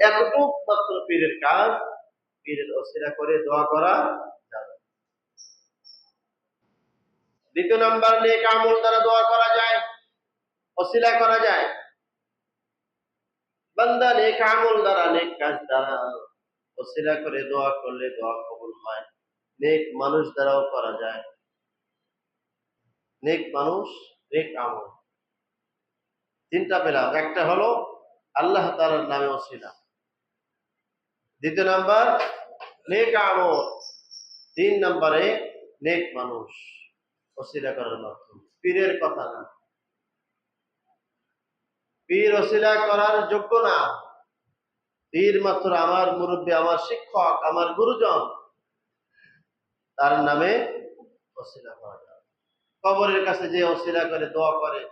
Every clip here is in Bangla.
এতটুক মাত্র পীরের কাজ, পীরের করে দোয়া করা যাবে। দ্বিতীয় নাম্বার দ্বারা দোয়া করা যায় করা যায়। বান্দা দ্বারা, নেক কাজ দ্বারা করে দোয়া করলে দোয়া কবুল হয়। নেক মানুষ দ্বারাও করা যায়। নেক মানুষ, নেক আমল। তিনটা পেলাম একটা হলো আল্লাহ তাআলার নামে অসিলা দ্বিতীয় নাম্বার, নেক আমল। তিন নম্বরে, নেক মানুষ। অসিলা করার মাধ্যমে। পীরের কথা না। পীর অসিলা করার যোগ্য না। পীর মাত্র আমার মুরব্বী, আমার শিক্ষক, আমার গুরুজন। তার নামে অসিলা করা যায়। কবরের কাছে যে অসিলা করে দোয়া করে,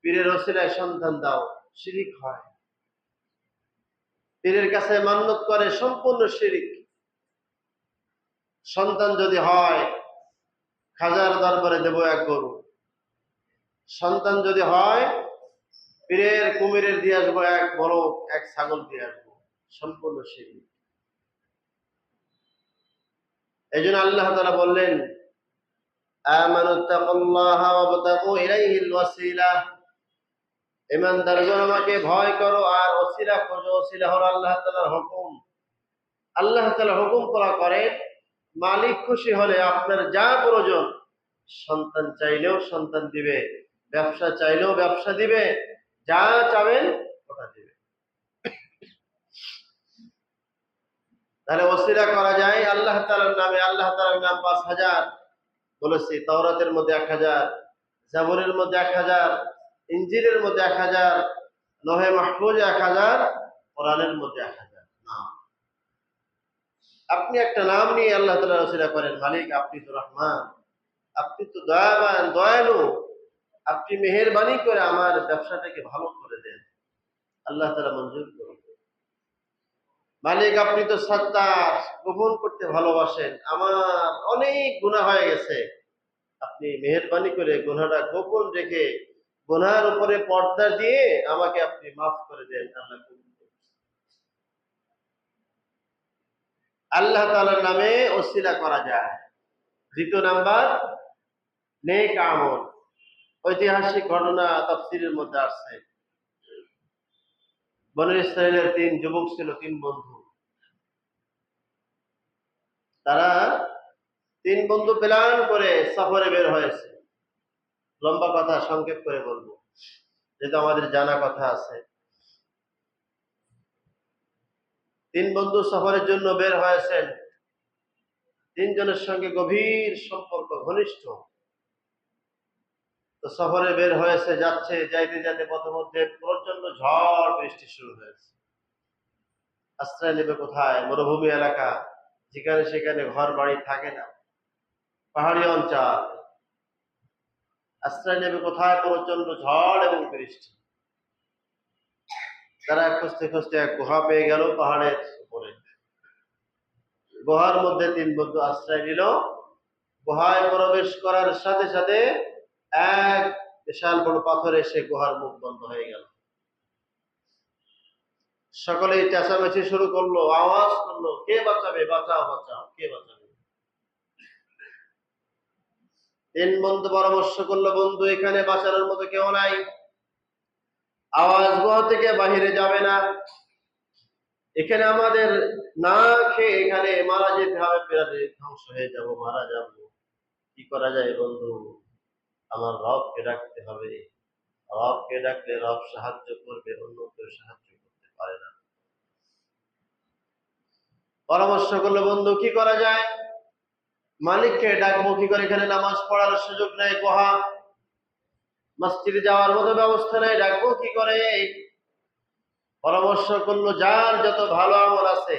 পীরের অসিলায় সন্ধান দাও। শিরিক হয়। পীরের কাছে মান্যত করে সম্পূর্ণ শিরিক। সন্তান যদি হয়, খাজার দরবারে দেব এক গরু। সন্তান যদি হয়, পীরের কুমিরের দিয়ে আসব এক বড়, এক ছাগল দিয়ে আসব। সম্পূর্ণ শিরিক। এই জন্য আল্লাহ তারা বললেন, আমানুত্তাকুল্লাহ ওয়া ইলাইহিল ওয়াসিলা। ইমানদারগণ আমাকে ভয় করো আর ওসিলা খোঁজো, ওসিলা হলো আল্লাহ তাআলার হুকুম। আল্লাহ তালা হুকুম করা করেন মালিক খুশি হলে আপনার যা প্রয়োজন, সন্তান চাইলেও সন্তান দিবে, ব্যবসা চাইলেও ব্যবসা দিবে, যা চাবেন ওটা দিবে। তাহলে ওসিলা করা যায় আল্লাহ তালার নামে, আল্লাহ তাআলার নাম পাঁচ হাজার। বলেছি, তাওরাতের মধ্যে এক হাজার, জাবরের মধ্যে এক হাজার ইঞ্জিনের মধ্যে এক হাজার, নহে মাহফুজ এক হাজার, কোরআনের মধ্যে এক হাজার। নাম। আপনি একটা নাম নিয়ে আল্লাহ তালা রসিলা করেন, মালিক আপনি তো রহমান, আপনি তো দয়াবান, দয়ালু, আপনি মেহেরবানি করে আমার ব্যবসাটাকে ভালো করে দেন। আল্লাহ তালা মঞ্জুর করুন। মালিক আপনি তো সত্তার, গোপন করতে ভালোবাসেন, আমার অনেক গুণা হয়ে গেছে। আপনি মেহরবানি করে গুনাটা গোপন রেখে গুনার উপরে পর্দা দিয়ে আমাকে আপনি মাফ করে দেন, আল্লাহ আল্লাহ তাআলার নামে ওসিলা করা যায়। দ্বিতীয় নাম্বার, নেক আমল। ঐতিহাসিক ঘটনা তাফসীরের মধ্যে আসছে। বনু ইসরায়েলের তিন যুবক ছিল, তিন বন্ধু। তারা তিন বন্ধু প্ল্যান করে সফরে বের হয়েছে। লম্বা কথা সংক্ষেপ করে বলব। যেহেতু আমাদের জানা কথা আছে। তিন বন্ধু সফরের জন্য বের হয়েছেন। তিনজনের সঙ্গে গভীর সম্পর্ক, ঘনিষ্ঠ। সফরে বের হয়েছে, যাচ্ছে, যাইতে যাইতে পথমধ্যে প্রচণ্ড ঝড়, বৃষ্টি শুরু হয়েছে। আশ্রয় নেবে কোথায়? মরুভূমি এলাকা। যেখানে সেখানে ঘর বাড়ি থাকে না। পাহাড়ি অঞ্চল। আশ্রয় নেবে কোথায়? প্রচণ্ড ঝড় এবং বৃষ্টি। তারা খুঁজতে খুঁজতে এক গুহা পেয়ে গেল পাহাড়ের উপরে। গুহার মধ্যে তিন বন্ধু আশ্রয় নিল। গুহায় প্রবেশ করার সাথে সাথে এক বিশাল বড় পাথর এসে গুহার মুখ বন্ধ হয়ে গেল। সকলেই চেঁচামেচি শুরু করল, আওয়াজ করল, কে বাঁচাবে? বাঁচাও বাঁচাও, কে বাঁচাবে? তিন বন্ধু পরামর্শ করল, বন্ধু, এখানে বাঁচানোর মতো কেউ নাই। আওয়াজ গুহা থেকে বাহিরে যাবে না। এখানে আমাদের না খেয়ে এখানে মারা যেতে হবে প্রাণী ধ্বংস হয়ে যাব, মারা যাব। কি করা যায় বন্ধু? আমার রবকে ডাকতে হবে। রবকে ডাকলে রব সাহায্য করবে, অন্য কেউ সাহায্য করতে পারে না। পরামর্শ করল, বন্ধু, কি করা যায়? মালিককে ডাকবো, কি করে এখানে নামাজ পড়ার সুযোগ নেই কোহা মসজিদে যাওয়ার মতো ব্যবস্থা নেই, ডাকবো কি করে? পরামর্শ করল, যার যত ভালো আমল আছে,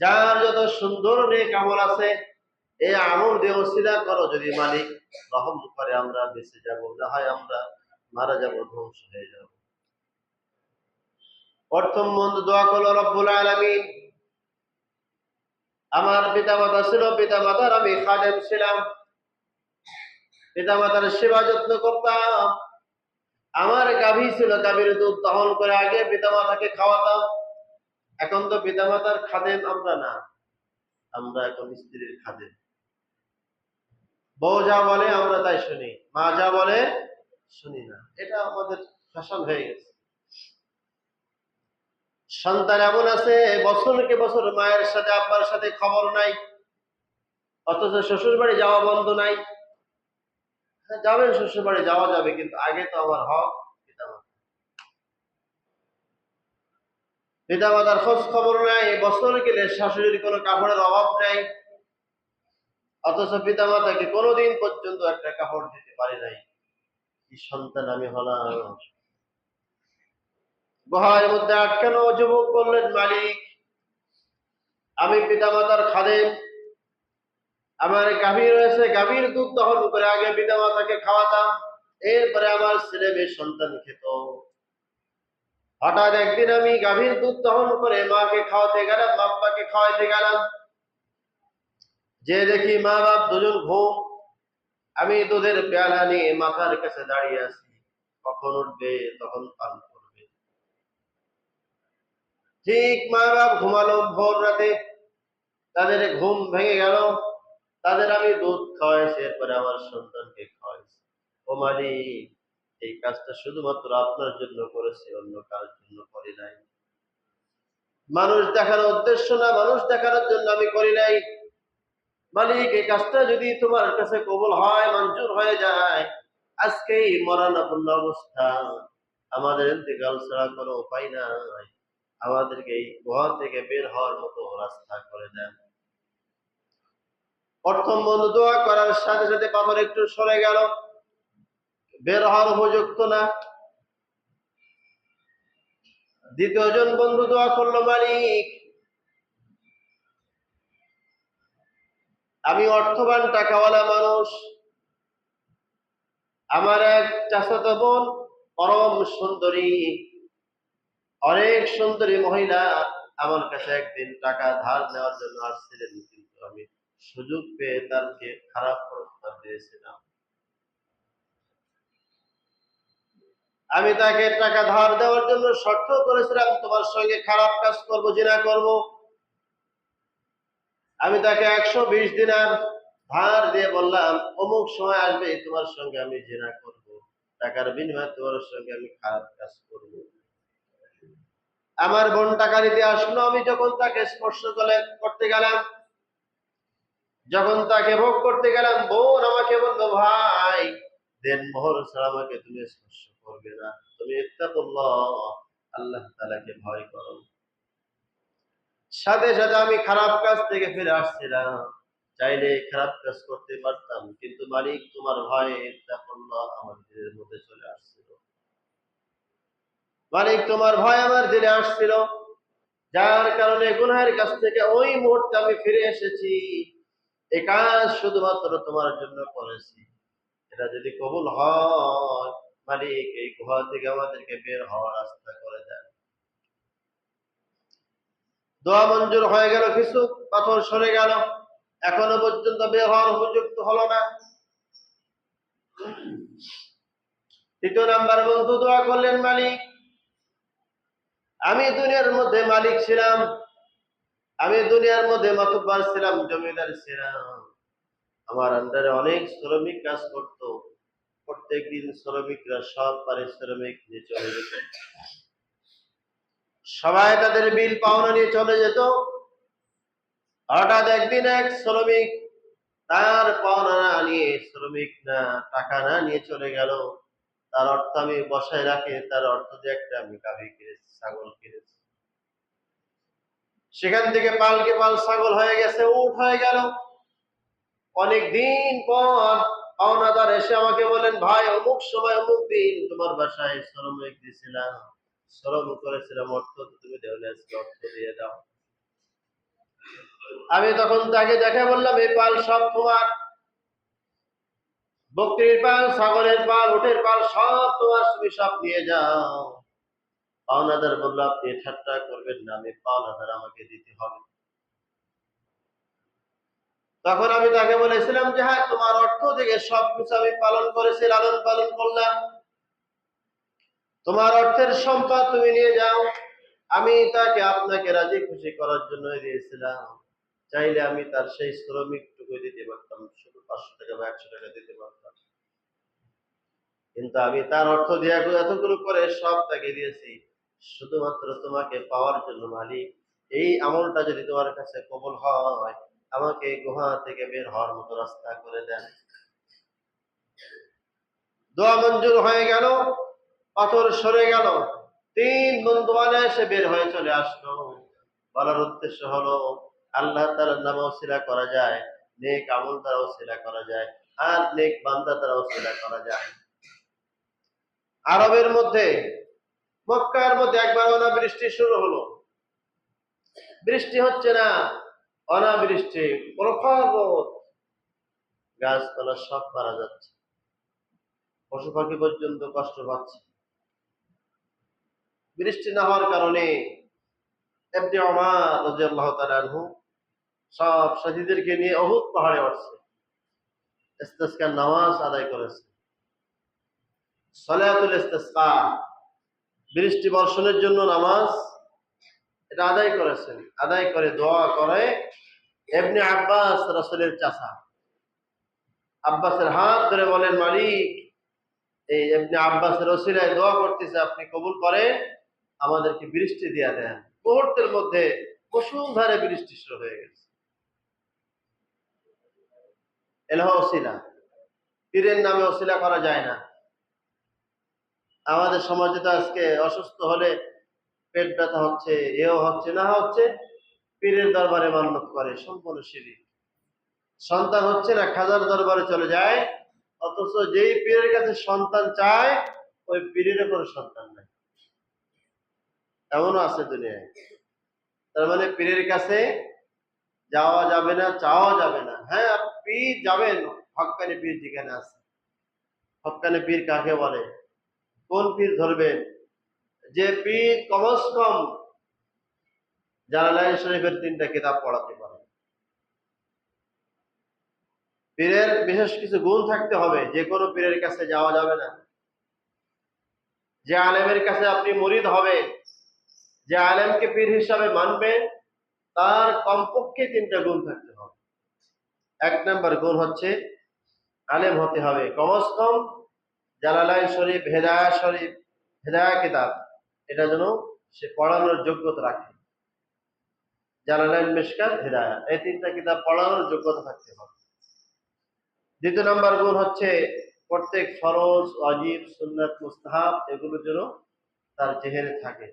যার যত সুন্দর নেক আমল আছে, এই আমল দিয়ে করো, যদি মালিক রহম করে, আমরা বেঁচে যাব, না হয় আমরা মারা যাব, ধ্বংস হয়ে যাব। প্রথম বন্ধু দোয়া করল, রব্বুল আলামিন আমার পিতা মাতা ছিল পিতা মাতার আমি খাদেম ছিলাম। পিতা মাতার সেবা যত্ন করতাম। আমার গাভী ছিল, গাভীর দুধ দহন করে আগে পিতামাতাকে খাওয়াতাম। এখন তো পিতামাতার খাদেম আমরা না। আমরা এখন স্ত্রীর খাদেম। বউ যা বলে আমরা তাই শুনি, মা যা বলে শুনি না। এটা আমাদের ফ্যাশন হয়ে গেছে। সন্তান এমন আছে বছরকে বছর মায়ের সাথে আব্বার সাথে খবর নাই। অথচ শ্বশুর বাড়ি যাওয়া বন্ধ নাই। হ্যাঁ, যাবেন শ্বশুর বাড়ি যাওয়া যাবে কিন্তু আগে তো আমার হক পিতামাতা পিতামাতার খোঁজ খবর নাই বছর গেলে শাশুড়ির কোনো কাপড়ের অভাব নাই। অথচ পিতা মাতাকে কোনোদিন পর্যন্ত একটা কাপড় দিতে পারি নাই। কি সন্তান আমি হলাম। গুহার মধ্যে আটকানো যুবক বললেন, মালিক, আমি পিতামাতার খাদেম আমার গাভীর রয়েছে গাভীর দুধ দহন করে আগে পিতামাতাকে খাওয়াতাম। এরপরে আমার ছেলে মেয়ে সন্তান খেত। হঠাৎ একদিন আমি গাভীর দুধ দহন করে মাকে খাওয়াতে গেলাম, বাপ্পাকে খাওয়াইতে গেলাম। যে দেখি মা বাপ দুজন ঘুম। আমি দুধের পেয়ালা নিয়ে মাথার কাছে দাঁড়িয়ে আছি। কখন উঠবে তখন পান ঠিক মা বাপ ঘুমালো ভোর রাতে। তাদের ঘুম ভেঙে গেল। তাদের আমি দুধ খাওয়াইছি, এরপরে আমার সন্তানকে খাওয়াইছি। ও মালিক, এই কাজটা শুধুমাত্র আপনার জন্য করেছি, অন্য কার জন্য করি নাই। মানুষ দেখানোর উদ্দেশ্য না, মানুষ দেখানোর জন্য আমি করি নাই। মালিক, এই কাজটা যদি তোমার কাছে কবুল হয়, মঞ্জুর হয়ে যায় আজকে এই মরণাপন্ন অবস্থা। আমাদের ইন্তেকাল ছাড়া কোনো উপায় নাই। আমাদেরকে এই গুহা থেকে বের হওয়ার মতো রাস্তা করে দেন। প্রথম বন্ধু দোয়া করার সাথে সাথে পাথর একটু সরে গেল। বের হওয়ার উপযুক্ত না। দ্বিতীয় জন বন্ধু দোয়া করল, মালিক, আমি অর্থবান টাকাওয়ালা মানুষ। আমার এক চাচাতো বোন পরম সুন্দরী। অনেক সুন্দরী মহিলা আমার কাছে একদিন টাকা ধার নেওয়ার জন্য আসছিলেন, কিন্তু আমি সুযোগ পেয়ে তারকে খারাপ প্রস্তাব দিয়েছিলাম। আমি তাকে টাকা ধার দেওয়ার জন্য শর্ত করেছিলাম, তোমার সঙ্গে খারাপ কাজ করব, জিনা করব। আমি তাকে একশো বিশ দিনার ধার দিয়ে বললাম, অমুক সময় আসবে, তোমার সঙ্গে আমি জিনা করব। টাকার বিনিময়ে তোমার সঙ্গে আমি খারাপ কাজ করব। আমার বোন টাকা দিতে আসলো, আমি যখন তাকে স্পর্শ করে করতে গেলাম। যখন তাকে ভোগ করতে গেলাম, বোন আমাকে বলল, ভাই, দেন মোহর ছাড়া আমাকে তুমি স্পর্শ করবে না। তুমি ইত্তাকুল্লাহ, আল্লাহ তাআলাকে ভয় করো। সাথে সাথে আমি খারাপ কাজ থেকে ফিরে আসছিলাম। চাইলে খারাপ কাজ করতে পারতাম, কিন্তু মালিক তোমার ভয়ে ইত্তাকুল্লাহ আমার দিলের মধ্যে চলে আসছিল মালিক তোমার ভয় আমার দিলে আসছিল। যার কারণে গুনাহের কাছ থেকে ওই মুহূর্তে আমি ফিরে এসেছি। এই কাজ শুধুমাত্র তোমার জন্য করেছি। এটা যদি কবুল হয়, মালিক এই গুহা থেকে আমাদেরকে বের হওয়ার রাস্তা করে দেন। দোয়া মঞ্জুর হয়ে গেল, কিছু পাথর সরে গেল। এখনও পর্যন্ত বের হওয়ার উপযুক্ত হলো না। তৃতীয় নাম্বার, বন্ধু, দোয়া করলেন মালিক। আমি দুনিয়ার মধ্যে মালিক ছিলাম। আমি দুনিয়ার মধ্যে মাতব্বার ছিলাম, জমিদার ছিলাম। আমার আন্ডারে অনেক শ্রমিক কাজ করত। প্রত্যেক দিন শ্রমিকরা সব পারিশ্রমিক নিয়ে চলে যেত। সবাই তাদের বিল পাওনা নিয়ে চলে যেত। হঠাৎ একদিন এক শ্রমিক তার পাওনা না নিয়ে, শ্রমিক না, টাকা না নিয়ে চলে গেল। তার অর্থ আমি বসায় রাখি, তার অর্থ দিয়ে একটা আমি গাভী কিনেছি, ছাগল কিনেছি। সেখান থেকে পালকে পাল ছাগল হয়ে গেছে উঠ হয়ে গেল। অনেক দিন পর পাওনাদার এসে আমাকে বলেন, ভাই, অমুক সময় অমুক দিন তোমার বাসায় শ্রমিক দিয়েছিলাম, শ্রম করেছিলাম, অর্থ তুমি দেওয়া অর্থ দিয়ে দাও। আমি তখন তাকে দেখে বললাম, এই পাল সব তোমার। বকরির পাল ছাগলের পাল, উটের পাল, সব তোমার তুমি সব নিয়ে যাও। পাওনাদার বলল, আপনি ঠাট্টা করবেন না, আমি পাওনাদার, আমাকে দিতে হবে। তখন আমি তাকে বলেছিলাম যে হ্যাঁ তোমার অর্থ থেকে সবকিছু আমি পালন করেছি, লালন পালন করলাম। তোমার অর্থের সম্পদ তুমি নিয়ে যাও। আমি তাকে আপনাকে রাজি খুশি করার জন্য দিয়েছিলাম। চাইলে আমি তার সেই শ্রমিকটুকু দিতে পারতাম, শুধু পাঁচশো টাকা বা একশো টাকা দিতে পারতাম। কিন্তু আমি তার অর্থ দিয়ে এতগুলো করে সব তাকে দিয়েছি, শুধুমাত্র তোমাকে পাওয়ার জন্য মালিক। এই আমলটা যদি তোমার কাছে কবল হয়, আমাকে গুহা থেকে বের হওয়ার মতো রাস্তা করে দেন। দোয়া মঞ্জুর হয়ে গেল, পাথর সরে গেল, তিন বন্ধু মানে এসে বের হয়ে চলে আসলো। বলার উদ্দেশ্য হলো, আল্লাহ তার নাম করা যায়। নেক আমল দ্বারা ওসিলা করা যায় আর নেক বান্দা দ্বারা ওসিলা করা যায়। আরবের মধ্যে, মক্কার মধ্যে একবার অনাবৃষ্টি শুরু হলো। বৃষ্টি হচ্ছে না, অনাবৃষ্টি, প্রখর গাছপালা সব মারা যাচ্ছে। পশু পাখি পর্যন্ত কষ্ট পাচ্ছে। বৃষ্টি না হওয়ার কারণে এমনি আমার রাজি আল্লাহ তালু সব সাথীদেরকে নিয়ে অহুত পাহাড়ে উঠছে। ইস্তেস্কার নামাজ আদায় করেছে। সলাতুল ইস্তেস্কা বৃষ্টি বর্ষণের জন্য নামাজ এটা আদায় করেছেন। আদায় করে দোয়া করে এমনি আব্বাস রসুলের চাষা আব্বাসের হাত ধরে বলেন, মালিক, এই এমনি আব্বাসের রসিলায় দোয়া করতেছে, আপনি কবুল করে আমাদেরকে বৃষ্টি দিয়া দেন। মুহূর্তের মধ্যে মুসুলধারে বৃষ্টি শুরু হয়ে গেছে। এলাহ অশিলা পীরের নামে অশিলা করা যায় না। আমাদের সমাজে তো আজকে অসুস্থ হলে পেট ব্যথা হচ্ছে, এও হচ্ছে, না হচ্ছে, পীরের দরবারে মান্যত করে, সম্পূর্ণ সিঁড়ি সন্তান হচ্ছে না, খাজার দরবারে চলে যায়, অথচ যেই পীরের কাছে সন্তান চায়, ওই পীরের কোনো সন্তান নাই। এমনও আছে দুনিয়ায়। তার মানে পীরের কাছে যাওয়া যাবে না, চাওয়া যাবে না। হ্যাঁ পীর যাবেন? হকানি পীর যেখানে আছে। হকানি পীর কাকে বলে? কোন পীর ধরবেন? যে পীর কমস কম জালালাইন শরীফের তিনটা কিতাব পড়াতে পারে। পীরের বিশেষ কিছু গুণ থাকতে হবে। যে কোনো পীরের কাছে যাওয়া যাবে না। যে আলেমের কাছে আপনি মরিদ হবেন, যে আলেমকে পীর হিসাবে মানবেন, তার কমপক্ষে তিনটা গুণ থাকতে হবে। এক নম্বর গুণ হচ্ছে আলেম হতে হবে। কমস কম জালালাইন শরীফ হেদায়া শরীফ হেদায়া কিতাব, এটা যেন সে পড়ানোর যোগ্যতা রাখে। জালালাইন মিশকাত হেদায়া এই তিনটা কিতাব পড়ানোর যোগ্যতা থাকতে হবে। দ্বিতীয় নম্বর গুণ হচ্ছে প্রত্যেক ফরজ অজিব সুন্নাত, মুস্তাহাব এগুলোর জন্য তার জেহেনে থাকে।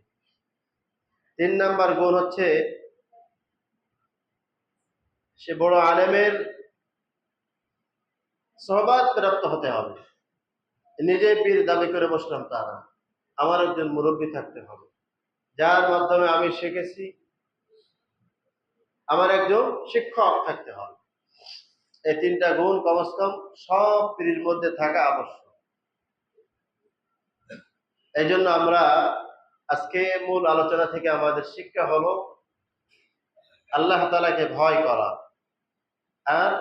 তিন নাম্বার গুণ হচ্ছে সে বড় আলেমের সহবাদ প্রাপ্ত হতে হবে। নিজে পীর দাবি করে বসলাম তারা। আমার একজন মুরব্বী থাকতে হবে। যার মাধ্যমে আমি শিখেছি। আমার একজন শিক্ষক থাকতে হবে। এই তিনটা গুণ কমস কম সব পীরের মধ্যে থাকা আবশ্যক। এই জন্য আমরা আজকে মূল আলোচনা থেকে আমাদের শিক্ষা হলো, আল্লাহ তালাকে ভয় করা। আর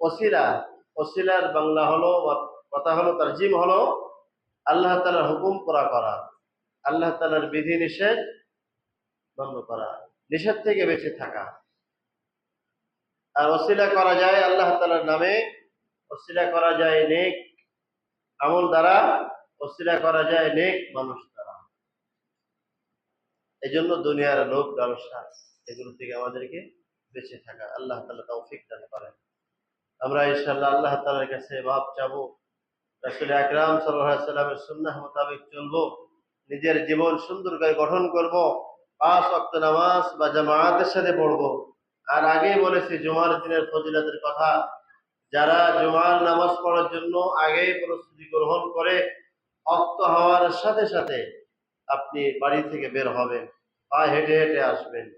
ওসিলা ওসিলার বাংলা হলো, কথা হলো তার জিম হলো আল্লাহ তালার হুকুম করা করা। আল্লাহ তালার বিধি নিষেধ বন্ধ করা। নিষেধ থেকে বেঁচে থাকা। আর ওসিলা করা যায় আল্লাহ তালার নামে। ওসিলা করা যায় নেক আমল দ্বারা। ওসিলা করা যায় নেক মানুষ দ্বারা। এই জন্য দুনিয়ার লোক ব্যবসা এগুলো থেকে আমাদেরকে বেঁচে থাকা। আল্লাহ তালা তৌফিক দান করেন। আমরা ইনশাল্লাহ আল্লাহ তালার কাছে মাপ চাবো। রাসুল আকরাম সাল্লামের সুন্নাহ মোতাবেক চলবো। নিজের জীবন সুন্দর করে গঠন করব। পাঁচ অক্ট নামাজ বা জামায়াতের সাথে পড়ব। আর আগেই বলেছি, জুমার দিনের ফজিলাতের কথা। যারা জুমার নামাজ পড়ার জন্য আগেই প্রস্তুতি গ্রহণ করে, অক্ত হওয়ার সাথে সাথে আপনি বাড়ি থেকে বের হবেন পা হেঁটে হেঁটে আসবেন।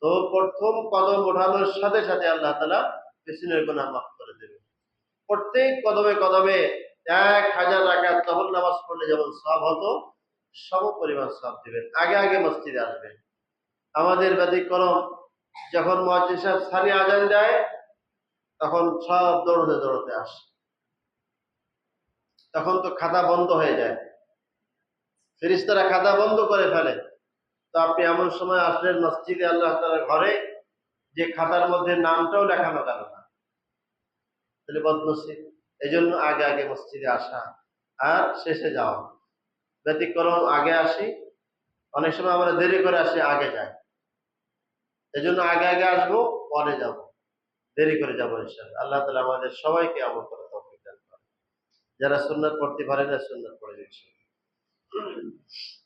তো প্রথম কদম ওঠানোর সাথে সাথে আল্লাহ তালা পেছনের গোনা মাফ প্রত্যেক কদমে কদমে এক হাজার টাকা তহল নামাজ পড়লে যেমন সব হতো সম পরিমাণ সব দিবেন। আগে আগে মসজিদে আসবেন। আমাদের ব্যতিক্রম যখন মহাজিদ সাহেব সারি আজান দেয়, তখন সব দৌড়তে দৌড়তে আসে। তখন তো খাতা বন্ধ হয়ে যায়। ফেরিস্তারা খাতা বন্ধ করে ফেলে। তো আপনি এমন সময় আসলেন মসজিদে, আল্লাহ তাআলার ঘরে, যে খাতার মধ্যে নামটাও লেখানো গেল না। তাহলে বদনসিব। এই জন্য আগে আগে মসজিদে আসা আর শেষে যাওয়া। ব্যতিক্রম, আগে আসি। অনেক সময় আমরা দেরি করে আসি, আগে যাই। এই জন্য আগে আগে আসব, পরে যাব। দেরি করে যাব ইনশাআল্লাহ। আল্লাহ তালা আমাদের সবাইকে আমল করে যারা সুন্নাত পড়তে পারে না, সুন্নাত পড়ে ইনশাআল্লাহ।